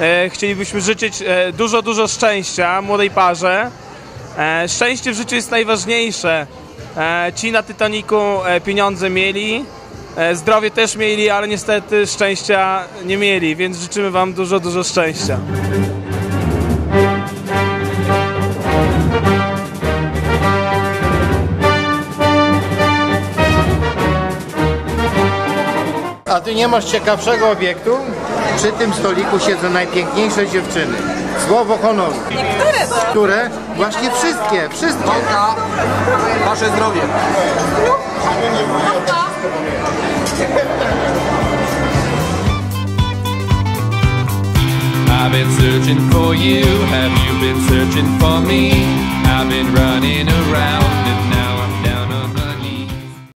e, chcielibyśmy życzyć e, dużo, dużo szczęścia młodej parze. E, szczęście w życiu jest najważniejsze. Ci na Titaniku pieniądze mieli, zdrowie też mieli, ale niestety szczęścia nie mieli, więc życzymy Wam dużo, dużo szczęścia. A ty nie masz ciekawszego obiektu? Przy tym stoliku siedzą najpiękniejsze dziewczyny. Słowo honoru. Które to? Które? Właśnie wszystkie, wszystkie. Wasze zdrowie. I've been searching for you. Have you been searching for me?